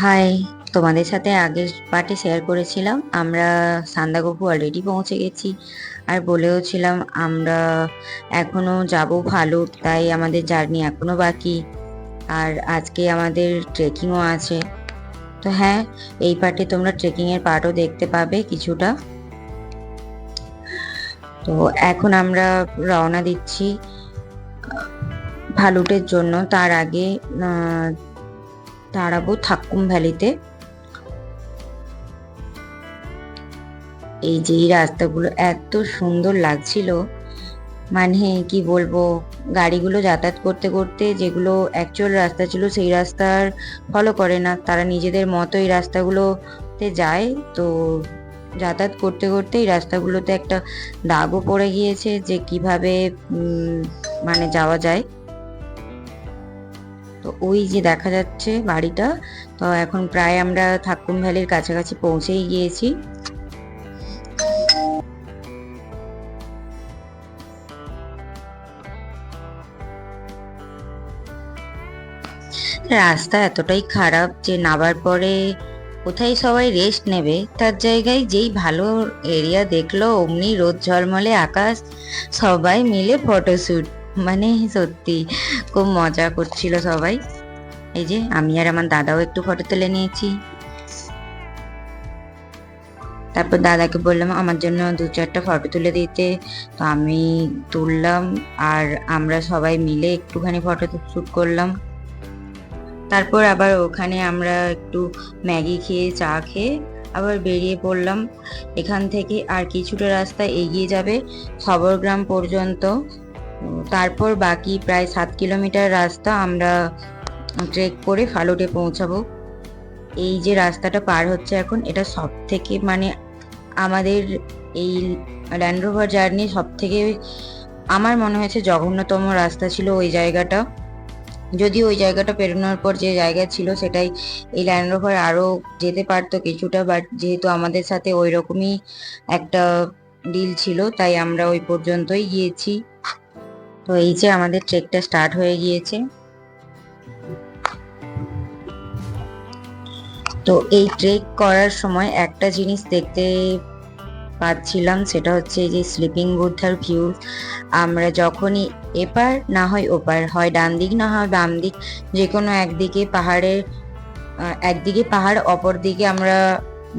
High তোমাদের সাথে আগের পার্টে শেয়ার করেছিলাম। আমরা সান্দাকফু অলরেডি পৌঁছে গেছি। আর বলেও ছিলাম আমরা এখনও যাব ভালো তাই আমাদের জার্নি এখনও বাকি। আর আজকে আমাদের ট্রেকিংও আছে। তো হ্যাঁ এই পার্টে তোমরা ট্রেকিংয়ের পার্টও দেখতে পাবে কিছুটা। তো এখন আমরা রওনা দিচ্ছি ভালুটের জন্য। তার আগে দাঁড়াবো থাক্কুম ভ্যালিতে। এই যে রাস্তাগুলো এত সুন্দর লাগছিল। মানে কি বলব, গাড়িগুলো যাতায়াত করতে করতে যেগুলো অ্যাকচুয়াল রাস্তা ছিল সেই রাস্তার ফলো করে না। তারা নিজেদের মতো এই রাস্তাগুলোতে যায়। তো যাতায়াত করতে করতে এই রাস্তাগুলোতে একটা দাগও পড়ে গিয়েছে যে কীভাবে মানে যাওয়া যায়। তো ওই যে দেখা যাচ্ছে বাড়িটা, তো এখন প্রায় আমরা থাক্কুম ভ্যালির কাছাকাছি পৌঁছেই গিয়েছি। রাস্তা এতটাই খারাপ যে নামার পরে কোথায় সবাই রেস্ট নেবে? তার জায়গায় যেই ভালো এরিয়া দেখল, অমনি রোদ ঝলমলে আকাশ, সবাই মিলে ফটোশ্যুট মানে সত্যি খুব মজা করছিল সবাই। এই যে, আমি আর আমার দাদাও একটু ফটো তুলে নিয়েছি। তারপর দাদাকে বললাম, আমার জন্য দু চারটা ফটো তুলে দিতে। তো আমি তুললাম আর আমরা সবাই মিলে একটুখানি ফটো শ্যুট করলাম। তারপর আবার ওখানে আমরা একটু ম্যাগি খেয়ে, চা খেয়ে আবার বেরিয়ে পড়লাম। এখান থেকে আর কিছুটা রাস্তা এগিয়ে যাবে সবরগ্রাম পর্যন্ত। তারপর বাকি প্রায় সাত কিলোমিটার রাস্তা আমরা ট্রেক করে ফালুটে পৌঁছাবো। এই যে রাস্তাটা পার হচ্ছে এখন, এটা সব থেকে মানে আমাদের এই ল্যান্ড রোভার জার্নি সব থেকে আমার মনে হয়েছে জঘন্যতম রাস্তা ছিল ওই জায়গাটা। যদি ওই জায়গাটা পেরোনোর পর যে জায়গা ছিল সেটাই এই ল্যান্ড রোভার আরও যেতে পারতো কিছুটা বাট যেহেতু আমাদের সাথে ওই রকমই একটা ডিল ছিল, তাই আমরা ওই পর্যন্তই গিয়েছি। তো এই যে আমাদের ট্রেকটা স্টার্ট হয়ে গিয়েছে। তো এই ট্রেক করার সময় একটা জিনিস দেখতে পাচ্ছিলাম, সেটা হচ্ছে যে স্লিপিং বুদ্ধার ভিউ। আমরা যখনই এপার না হয় ওপার, হয় ডান দিক না হয় বাম দিক যে কোনো একদিকে পাহাড়ের একদিকে পাহাড়, অপর দিকে আমরা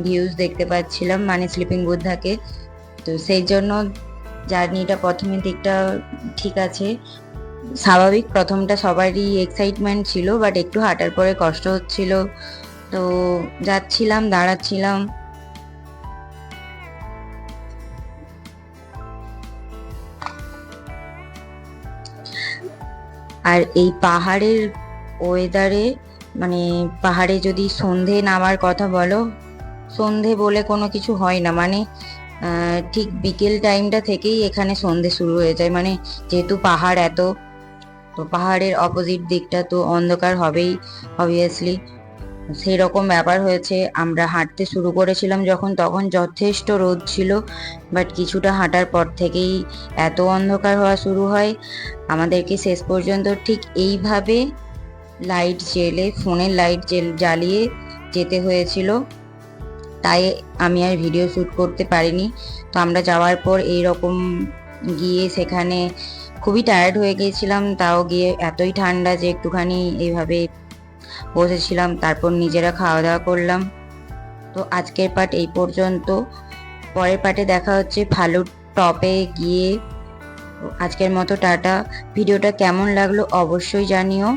ভিউজ দেখতে পাচ্ছিলাম মানে স্লিপিং বুদ্ধাকে। তো সেই জন্য জার্নিটা প্রথমের দিকটা ঠিক আছে। স্বাভাবিক প্রথমটা সবারই এক্সাইটমেন্ট ছিল বাট একটু হাঁটার পরে কষ্ট হচ্ছিল। তো যাচ্ছিলাম, দাঁড়াচ্ছিলাম। আর এই পাহাড়ের ওয়েদারে মানে পাহাড়ে যদি সন্ধে নামার কথা বলো, সন্ধে বলে কোনো কিছু হয় না। মানে ঠিক বিকেল টাইমটা থেকেই এখানে সন্ধে শুরু হয়ে যায়। মানে যেহেতু পাহাড় এত, তো পাহাড়ের অপোজিট দিকটা তো অন্ধকার হবেই অবভিয়াসলি সেই রকম ব্যাপার হয়েছে, আমরা হাঁটতে শুরু করেছিলাম যখন, তখন যথেষ্ট রোদ ছিল বাট কিছুটা হাঁটার পর থেকেই এত অন্ধকার হওয়া শুরু হয়। আমাদেরকে শেষ পর্যন্ত ঠিক এইভাবে লাইট জেলে ফোনের লাইট জ্বালিয়ে যেতে হয়েছিল। তাই আমি আর ভিডিও শ্যুট করতে পারিনি। তো আমরা যাওয়ার পর এই রকম গিয়ে সেখানে খুবই টায়ার্ড হয়ে গিয়েছিলাম, তাও গিয়ে এতই ঠান্ডা যে একটুখানি এইভাবে বসেছিলাম, তারপর নিজেরা খাওয়া দাওয়া করলাম। তো আজকের পার্ট এই পর্যন্ত। পরের পার্টে দেখা হচ্ছে ফালুট টপে গিয়ে। আজকের মতো টাটা। ভিডিওটা কেমন লাগল অবশ্যই জানিও।